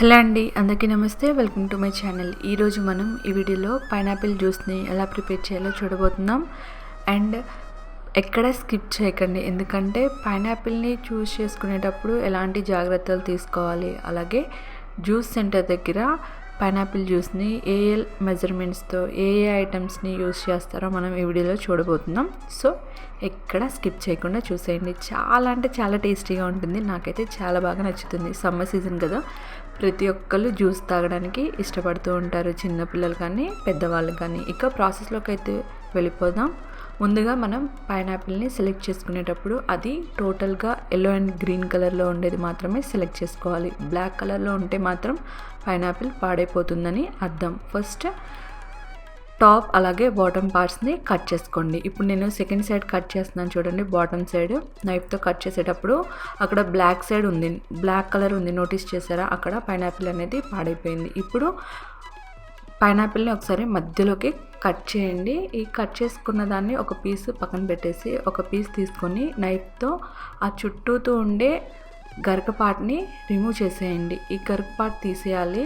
Hello అండి అందరికీ నమస్తే. Welcome to my channel. ఈరోజు మనం ఈ వీడియోలో పైనాపిల్ జ్యూస్ని ఎలా ప్రిపేర్ చేయాలో చూడబోతున్నాం. అండ్ ఎక్కడ స్కిప్ చేయకండి ఎందుకంటే పైనాపిల్ని చూస్ చేసుకునేటప్పుడు ఎలాంటి జాగ్రత్తలు తీసుకోవాలి? అలాగే జ్యూస్ సెంటర్ దగ్గర పైనాపిల్ జ్యూస్ని ఏ ఏ మెజర్మెంట్స్తో ఏ ఏ ఐటమ్స్ని యూస్ చేస్తారో మనం ఈ వీడియోలో చూడబోతున్నాం. సో ఎక్కడ స్కిప్ చేయకుండా చూసేయండి. చాలా అంటే చాలా టేస్టీగా ఉంటుంది. నాకైతే చాలా బాగా నచ్చుతుంది. సమ్మర్ సీజన్ కదా. ప్రతి ఒక్కళ్ళు జ్యూస్ తాగడానికి ఇష్టపడుతూ ఉంటారు. చిన్నపిల్లలు కానీ పెద్దవాళ్ళు కానీ. ఇక ప్రాసెస్లోకి అయితే వెళ్ళిపోదాం. ముందుగా మనం పైనాపిల్ని సెలెక్ట్ చేసుకునేటప్పుడు అది టోటల్గా ఎల్లో అండ్ గ్రీన్ కలర్లో ఉండేది మాత్రమే సెలెక్ట్ చేసుకోవాలి. బ్లాక్ కలర్లో ఉంటే మాత్రం పైనాపిల్ పాడైపోతుందని అర్థం. ఫస్ట్ టాప్ అలాగే బాటమ్ పార్ట్స్ని కట్ చేసుకోండి. ఇప్పుడు నేను సెకండ్ సైడ్ కట్ చేస్తున్నాను చూడండి బాటమ్ సైడ్. నైఫ్తో కట్ చేసేటప్పుడు అక్కడ బ్లాక్ సైడ్ ఉంది బ్లాక్ కలర్ ఉంది. నోటీస్ చేశారా? అక్కడ పైనాపిల్ అనేది పాడైపోయింది. ఇప్పుడు పైనాపిల్ని ఒకసారి మధ్యలోకి కట్ చేయండి. ఈ కట్ చేసుకున్న దాన్ని ఒక పీస్ పక్కన పెట్టేసి ఒక పీస్ తీసుకొని నైఫ్తో ఆ చుట్టూతో ఉండే గరకపాటుని రిమూవ్ చేసేయండి. ఈ గరకపాటు తీసేయాలి.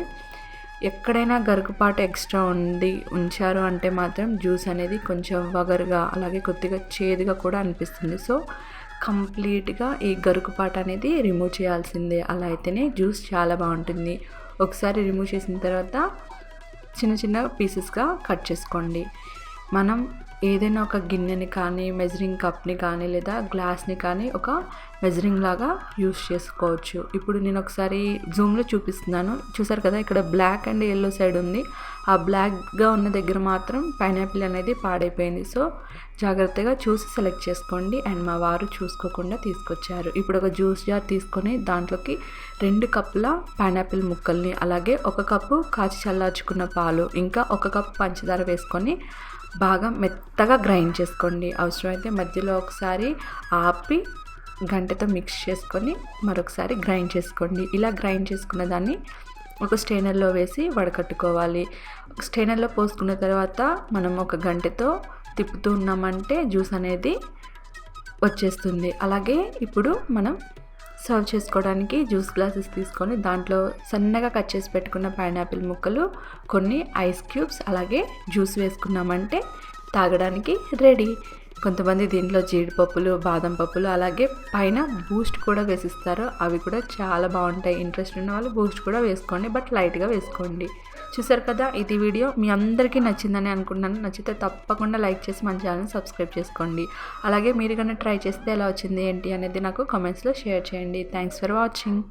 ఎక్కడైనా గరుకుపాటు ఎక్స్ట్రా ఉండి ఉంచారు అంటే మాత్రం జ్యూస్ అనేది కొంచెం వగరుగా అలాగే కొద్దిగా చేదుగా కూడా అనిపిస్తుంది. సో కంప్లీట్గా ఈ గరుకుపాటు అనేది రిమూవ్ చేయాల్సిందే. అలా అయితేనే జ్యూస్ చాలా బాగుంటుంది. ఒకసారి రిమూవ్ చేసిన తర్వాత చిన్న చిన్న పీసెస్గా కట్ చేసుకోండి. మనం ఏదైనా ఒక గిన్నెని కానీ మెజరింగ్ కప్ని కానీ లేదా గ్లాస్ని కానీ ఒక మెజరింగ్ లాగా యూస్ చేసుకోవచ్చు. ఇప్పుడు నేను ఒకసారి జూమ్లో చూపిస్తున్నాను. చూసారు కదా ఇక్కడ బ్లాక్ అండ్ ఎల్లో సైడ్ ఉంది. ఆ బ్లాక్గా ఉన్న దగ్గర మాత్రం పైనాపిల్ అనేది పాడైపోయింది. సో జాగ్రత్తగా చూసి సెలెక్ట్ చేసుకోండి. అండ్ మా వారు చూసుకోకుండా తీసుకొచ్చారు. ఇప్పుడు ఒక జ్యూస్ జార్ తీసుకొని దాంట్లోకి రెండు కప్పుల పైనాపిల్ ముక్కల్ని అలాగే ఒక కప్పు కాచి చల్లార్చుకున్న పాలు ఇంకా ఒక కప్పు పంచదార వేసుకొని బాగా మెత్తగా గ్రైండ్ చేసుకోండి. అవసరమైతే మధ్యలో ఒకసారి ఆపి గంటతో మిక్స్ చేసుకొని మరొకసారి గ్రైండ్ చేసుకోండి. ఇలా గ్రైండ్ చేసుకున్న దాన్ని ఒక స్టెయినర్లో వేసి వడకట్టుకోవాలి. స్టెయినర్లో పోసుకున్న తర్వాత మనం ఒక గంటతో తిప్పుతూ ఉన్నామంటే జ్యూస్ అనేది వచ్చేస్తుంది. అలాగే ఇప్పుడు మనం సర్వ్ చేసుకోవడానికి జ్యూస్ గ్లాసెస్ తీసుకొని దాంట్లో సన్నగా కట్ చేసి పెట్టుకున్న పైనాపిల్ ముక్కలు కొన్ని ఐస్ క్యూబ్స్ అలాగే జ్యూస్ వేసుకున్నామంటే తాగడానికి రెడీ. కొంతమంది దీంట్లో జీడిపప్పులు బాదం పప్పులు అలాగే పైన బూస్ట్ కూడా వేసిస్తారు. అవి కూడా చాలా బాగుంటాయి. ఇంట్రెస్ట్ ఉన్న వాళ్ళు బూస్ట్ కూడా వేసుకోండి బట్ లైట్గా వేసుకోండి. చూసారు కదా ఇది వీడియో. మీ అందరికీ నచ్చిందని అనుకుంటున్నాను. నచ్చితే తప్పకుండా లైక్ చేసి మన ఛానల్ సబ్స్క్రైబ్ చేసుకోండి. అలాగే మీరు కానీ ట్రై చేస్తే ఎలా వచ్చింది ఏంటి అనేది నాకు కామెంట్స్లో షేర్ చేయండి. Thanks for watching